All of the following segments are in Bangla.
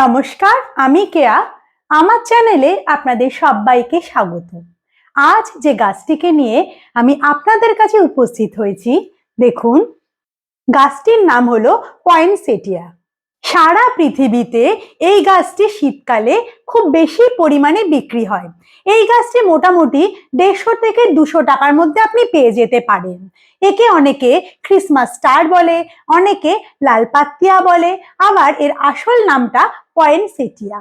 নমস্কার, আমি কেয়া। আমার চ্যানেলে আপনাদের সবাইকে স্বাগত। আজ যে গাছটিকে নিয়ে আমি আপনাদের কাছে উপস্থিত হয়েছি, দেখুন, গাছটির নাম হলো পয়েন্টসেটিয়া। সারা পৃথিবীতে এই গাছটি শীতকালে খুব বেশি পরিমাণে বিক্রি হয়। এই গাছটি মোটামুটি দেড়শো থেকে দুশো টাকার মধ্যে আপনি পেয়ে যেতে পারেন। একে অনেকে ক্রিসমাস স্টার বলে, অনেকে লাল পাতিয়া বলে, আবার এর আসল নামটা পয়েন্টসেটিয়া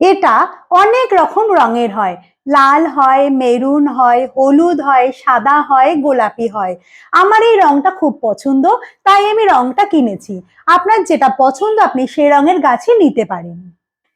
এটা অনেক রকম রঙের হয়। লাল হয়, মেরুন হয়, হলুদ হয়, সাদা হয়, গোলাপি হয়। আমার এই রংটা খুব পছন্দ, তাই আমি রংটা কিনেছি। আপনার যেটা পছন্দ আপনি সেই রঙের গাছই নিতে পারেন।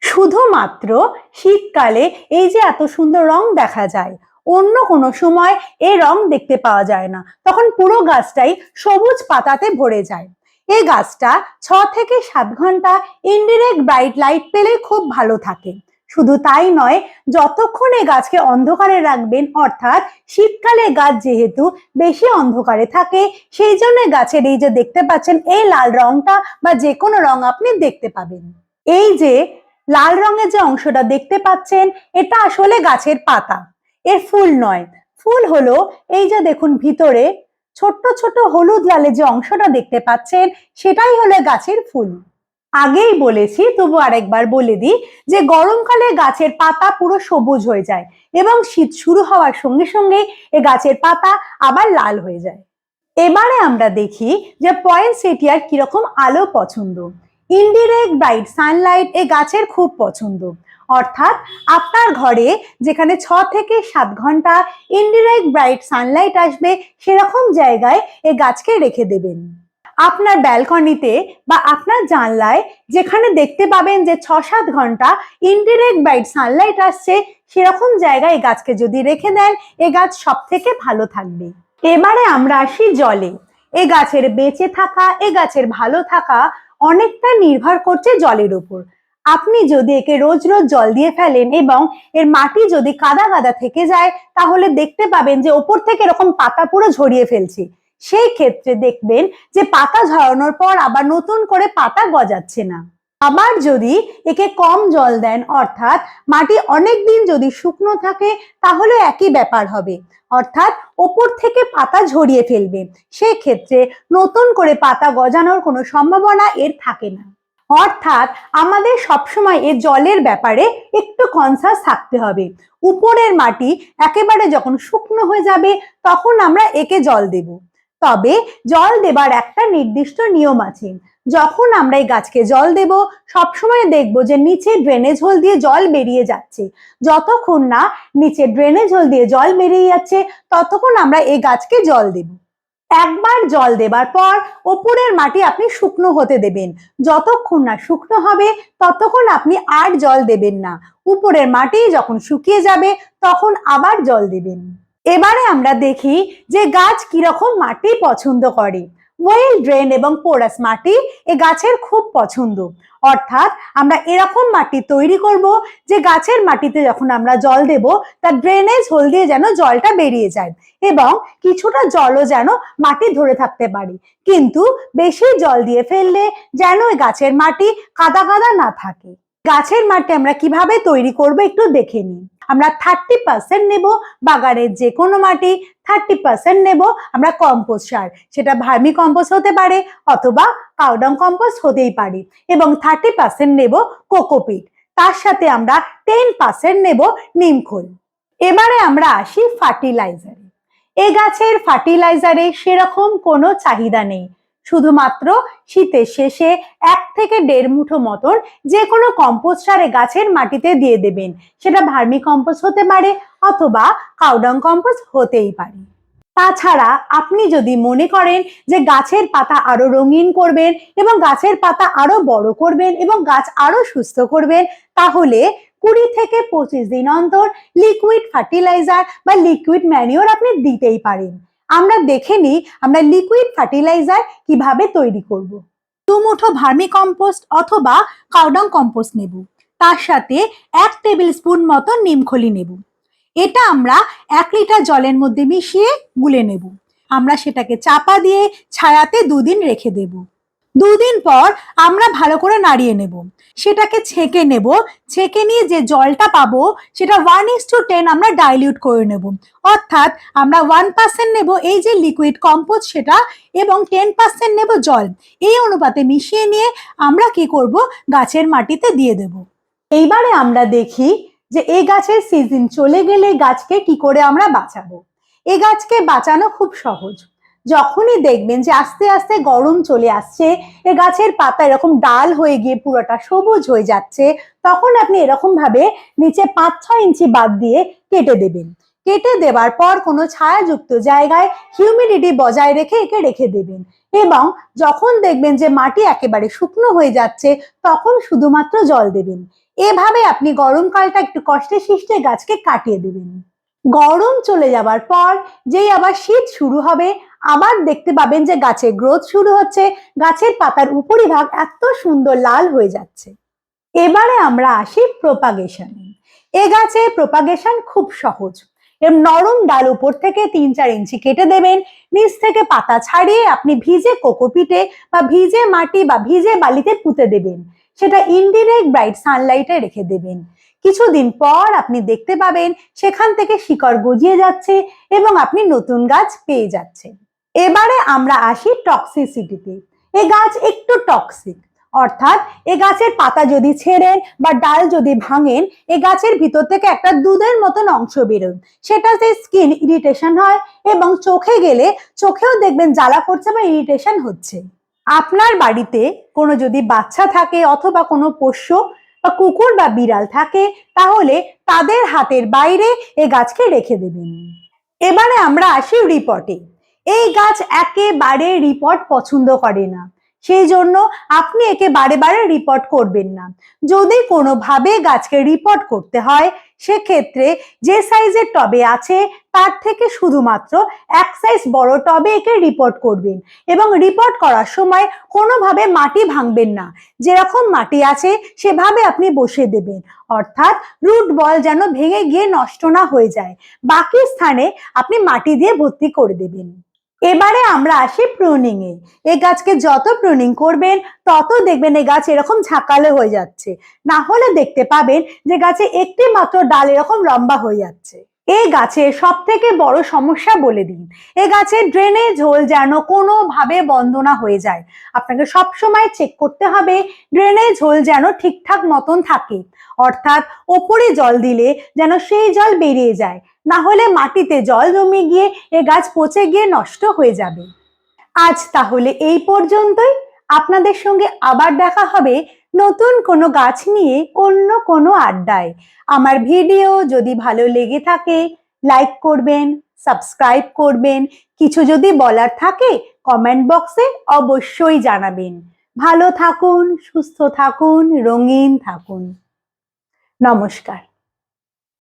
শুধুমাত্র শীতকালে এই যে এত সুন্দর রং দেখা যায়, অন্য কোনো সময় এই রং দেখতে পাওয়া যায় না। তখন পুরো গাছটাই সবুজ পাতাতে ভরে যায়। এই গাছটা ছ থেকে সাত ঘণ্টা ইনডিরেক্ট ব্রাইট লাইট পেলে খুব ভালো থাকে। শুধু তাই নয়, যতক্ষণ এই গাছকে অন্ধকারে রাখবেন, অর্থাৎ শীতকালে গাছ যেহেতু বেশি অন্ধকারে থাকে, সেই জন্য গাছের এই যে দেখতে পাচ্ছেন, এই লাল রংটা বা যে কোনো রং আপনি দেখতে পাবেন। এই যে লাল রঙের যে অংশটা দেখতে পাচ্ছেন, এটা আসলে গাছের পাতা। এর ফুল নয়। ফুল হলো এই যে দেখুন, ভিতরে ছোট্ট ছোট হলুদ লালে যে অংশটা দেখতে পাচ্ছেন, সেটাই হলো গাছের ফুল। আগেই বলেছি, তবু আরেকবার বলে দিই যে গরমকালে গাছের পাতা পুরো সবুজ হয়ে যায় এবং শীত শুরু হওয়ার সঙ্গে সঙ্গে এ গাছের পাতা আবার লাল হয়ে যায়। এবারে আমরা দেখি যে পয়েন্ট পয়েন্টসেটিয়ার কীরকম আলো পছন্দ। ইনডিরেক্ট ব্রাইট সানলাইট এ গাছের খুব পছন্দ। অর্থাৎ আপনার ঘরে যেখানে ছ থেকে সাত ঘণ্টা ইনডিরেক্ট ব্রাইট সানলাইট আসবে, সেরকম জায়গায় এ গাছকে রেখে দেবেন। আপনার ব্যালকনিতে বা আপনার জানলায় যেখানে দেখতে পাবেন যে ছ সাত ঘণ্টা ইনডিরেক্ট ব্রাইট সানলাইট আসছে, সেরকম জায়গায় এই গাছকে যদি রেখে দেন, এ গাছ সব থেকে ভালো থাকবে। এবারে আমরা আসি জলে। এ গাছের বেঁচে থাকা, এ গাছের ভালো থাকা অনেকটা নির্ভর করছে জলের উপর। আপনি যদি একে রোজ রোজ জল দিয়ে ফেলেন এবং এর মাটি যদি কাদা কাদা থেকে যায়, তাহলে দেখতে পাবেন যে ওপর থেকে এরকম পাতা পুরো ঝরিয়ে ফেলছে। সেই ক্ষেত্রে দেখবেন যে পাতা ঝরানোর পর আবার নতুন করে পাতা গজাচ্ছে না। আবার যদি একে কম জল দেন, অর্থাৎ মাটি অনেক দিন যদি শুকনো থাকে, তাহলে একই ব্যাপার হবে। অর্থাৎ ওপর থেকে পাতা ঝরিয়ে ফেলবে। সেক্ষেত্রে নতুন করে পাতা গজানোর কোনো সম্ভাবনা এর থাকে না। অর্থাৎ আমাদের সবসময় এ জলের ব্যাপারে একটু কনসাস থাকতে হবে। উপরের মাটি একেবারে যখন শুকনো হয়ে যাবে তখন আমরা একে জল দেব। তবে জল দেবার একটা নির্দিষ্ট নিয়ম আছে। যখন আমরা এই গাছকে জল দেব, সবসময় দেখব যে নিচে ড্রেনেজ হোল দিয়ে জল বেরিয়ে যাচ্ছে। যতক্ষণ না নিচে ড্রেনেজ হোল দিয়ে জল বেরিয়ে যাচ্ছে, ততক্ষণ আমরা এই গাছকে জল দেব। একবার জল দেবার পর ওপরের মাটি আপনি শুকনো হতে দেবেন। যতক্ষণ না শুকনো হবে, ততক্ষণ আপনি আর জল দেবেন না। উপরের মাটি যখন শুকিয়ে যাবে, তখন আবার জল দেবেন। এবারে আমরা দেখি যে গাছ কীরকম মাটি পছন্দ করে। ওয়েল ড্রেন এবং পোরাস মাটি এ গাছের খুব পছন্দ। অর্থাৎ আমরা এরকম মাটি তৈরি করব যে গাছের মাটিতে যখন আমরা জল দেব, তার ড্রেনেজ হোল দিয়ে যেন জলটা বেরিয়ে যায় এবং কিছুটা জলও যেন মাটি ধরে থাকতে পারে। কিন্তু বেশি জল দিয়ে ফেললে যেন ওই গাছের মাটি কাদা কাদা না থাকে। গাছের মাটি আমরা কীভাবে তৈরি করব একটু দেখে নিই আমরা থার্টি পার্সেন্ট নেব বাগানের যে কোনো মাটি থার্টি পার্সেন্ট নেব আমরা কম্পোস্ট সার। সেটা ভার্মি কম্পোস্ট হতে পারে অথবা কাউডাং কম্পোস্ট হতেই পারে। এবং থার্টি পার্সেন্ট নেব কোকোপিট তার সাথে আমরা টেন পার্সেন্ট নেব নিমখোল এবারে আমরা আসি ফার্টিলাইজারে এ। গাছের ফার্টিলাইজারে সেরকম কোনো চাহিদা নেই। শুধুমাত্র শীতের শেষে এক থেকে দেড় মুঠো মতন যে কোনো কম্পোস্ট সারে গাছের মাটিতে দিয়ে দেবেন। সেটা ভার্মি কম্পোস্ট হতে পারে অথবা কাউডাং কম্পোস্ট হতেই পারে। তাছাড়া আপনি যদি মনে করেন যে গাছের পাতা আরও রঙিন করবেন এবং গাছের পাতা আরও বড় করবেন এবং গাছ আরও সুস্থ করবেন, তাহলে কুড়ি থেকে পঁচিশ দিন অন্তর লিকুইড ফার্টিলাইজার বা লিকুইড ম্যানিওর আপনি দিতেই পারেন। আমরা দেখে নিই আমরা লিকুইড ফার্টিলাইজার কীভাবে তৈরি করব। দু মুঠো ভার্মি কম্পোস্ট অথবা কাউডং কম্পোস্ট নেব। তার সাথে এক টেবিল স্পুন মতো নিমখলি নেব। এটা আমরা এক লিটার জলের মধ্যে মিশিয়ে গুলে নেব। আমরা সেটাকে চাপা দিয়ে ছায়াতে দুদিন রেখে দেব। দুদিন পর আমরা ভালো করে নাড়িয়ে নেব। সেটাকে ছেঁকে নেব। ছেঁকে নিয়ে যে জলটা পাবো, সেটা ওয়ান ইস টু টেন আমরা ডাইলিউট করে নেব। অর্থাৎ আমরা ওয়ান পার্সেন্ট নেব এই যে লিকুইড কম্পোজ সেটা এবং টেন পার্সেন্ট নেব জল। এই অনুপাতে মিশিয়ে নিয়ে আমরা কি করব? গাছের মাটিতে দিয়ে দেব। এইবারে আমরা দেখি যে এই গাছের সিজন চলে গেলে গাছকে কি করে আমরা বাঁচাবো। এই গাছকে বাঁচানো খুব সহজ। যখনই দেখবেন যে আস্তে আস্তে গরম চলে আসছে, এ গাছের পাতা এরকম ডাল হয়ে গিয়ে পুরোটা সবুজ হয়ে যাচ্ছে, তখন আপনি এরকম ভাবে নিচে পাঁচ ছয় ইঞ্চি বাদ দিয়ে কেটে দেবেন। কেটে দেওয়ার পর কোনো ছায়াযুক্ত জায়গায় হিউমিডিটি বজায় রেখে একে রেখে দেবেন এবং যখন দেখবেন যে মাটি একেবারে শুকনো হয়ে যাচ্ছে, তখন শুধুমাত্র জল দেবেন। এভাবে আপনি গরমকালটা একটু কষ্টে শিষ্টে গাছকে কাটিয়ে দেবেন। গরম চলে যাবার পর যেই আবার শীত শুরু হবে, আবার দেখতে পাবেন যে গাছের গ্রোথ শুরু হচ্ছে। গাছের পাতার উপরিভাগ এত সুন্দর লাল হয়ে যাচ্ছে। এবারে আমরা আসি প্রোপাগেশনে এ। গাছে প্রোপাগেশন খুব সহজ। এর নরম ডাল উপর থেকে তিন চার ইঞ্চি কেটে দেবেন। নিচ থেকে পাতা ছাড়িয়ে আপনি ভিজে কোকোপিটে বা ভিজে মাটি বা ভিজে বালিতে পুঁতে দেবেন। সেটা ইনডিরেক্ট ব্রাইট সানলাইটে রেখে দেবেন। কিছুদিন পর আপনি দেখতে পাবেন সেখান থেকে শিকড় গজিয়ে যাচ্ছে এবং আপনি নতুন গাছ পেয়ে যাচ্ছেন। এবারে আমরা আসি টক্সিসিটিতে এ গাছ একটু টক্সিক অর্থাৎ এ গাছের পাতা যদি ছেড়েন বা ডাল যদি ভাঙেন, এ গাছের ভিতর থেকে একটা দুধের মতন অংশ বেরোয়। সেটাতে স্কিন ইরিটেশন হয় এবং চোখে গেলে চোখেও দেখবেন জ্বালা করছে বা ইরিটেশন হচ্ছে। আপনার বাড়িতে কোনো যদি বাচ্চা থাকে অথবা কোনো পোষ্য বা কুকুর বা বিড়াল থাকে, তাহলে তাদের হাতের বাইরে এ গাছকে রেখে দেবেন। এবারে আমরা আসি রিপোর্টে এই গাছ একেবারে রিপোর্ট পছন্দ করে না। সেই জন্য আপনি একে বারে বারে রিপোর্ট করবেন না। যদি কোনোভাবে গাছকে রিপোর্ট করতে হয়, সেক্ষেত্রে যে সাইজের টবে আছে, তার থেকে শুধুমাত্র এক সাইজ বড় টবে একে রিপোর্ট করবেন এবং রিপোর্ট করার সময় কোনোভাবে মাটি ভাঙবেন না। যেরকম মাটি আছে, সেভাবে আপনি বসে দেবেন। অর্থাৎ রুট বল যেন ভেঙে গিয়ে নষ্ট না হয়ে যায়। বাকি স্থানে আপনি মাটি দিয়ে ভর্তি করে দেবেন। এবারে আমরা আসি প্রুনিং এ। এই গাছকে যত প্রুনিং করবেন, তত দেখবেন এই গাছ এরকম ঝাঁকালো হয়ে যাচ্ছে। না হলে দেখতে পাবেন যে গাছে একটি মাত্র ডাল এরকম লম্বা হয়ে যাচ্ছে। এই গাছের সব থেকে বড় সমস্যা বলে দিন। এ গাছের ড্রেনেজ হোল যেন কোনোভাবে বন্ধ না হয়ে যায়। আপনাকে সব সময় চেক করতে হবে ড্রেনেজ হোল যেন ঠিকঠাক মতন থাকে। অর্থাৎ ওপরে জল দিলে যেন সেই জল বেরিয়ে যায়। না হলে মাটিতে জল জমে গিয়ে এ গাছ পচে গিয়ে নষ্ট হয়ে যাবে। আজ তাহলে এই পর্যন্তই। আপনাদের সঙ্গে আবার দেখা হবে নতুন কোনো গাছ নিয়ে অন্য কোনো আড্ডায়। আমার ভিডিও যদি ভালো লেগে থাকে, লাইক করবেন, সাবস্ক্রাইব করবেন, কিছু যদি বলার থাকে, কমেন্ট বক্সে অবশ্যই জানাবেন। ভালো থাকুন, সুস্থ থাকুন, রঙিন থাকুন। নমস্কার।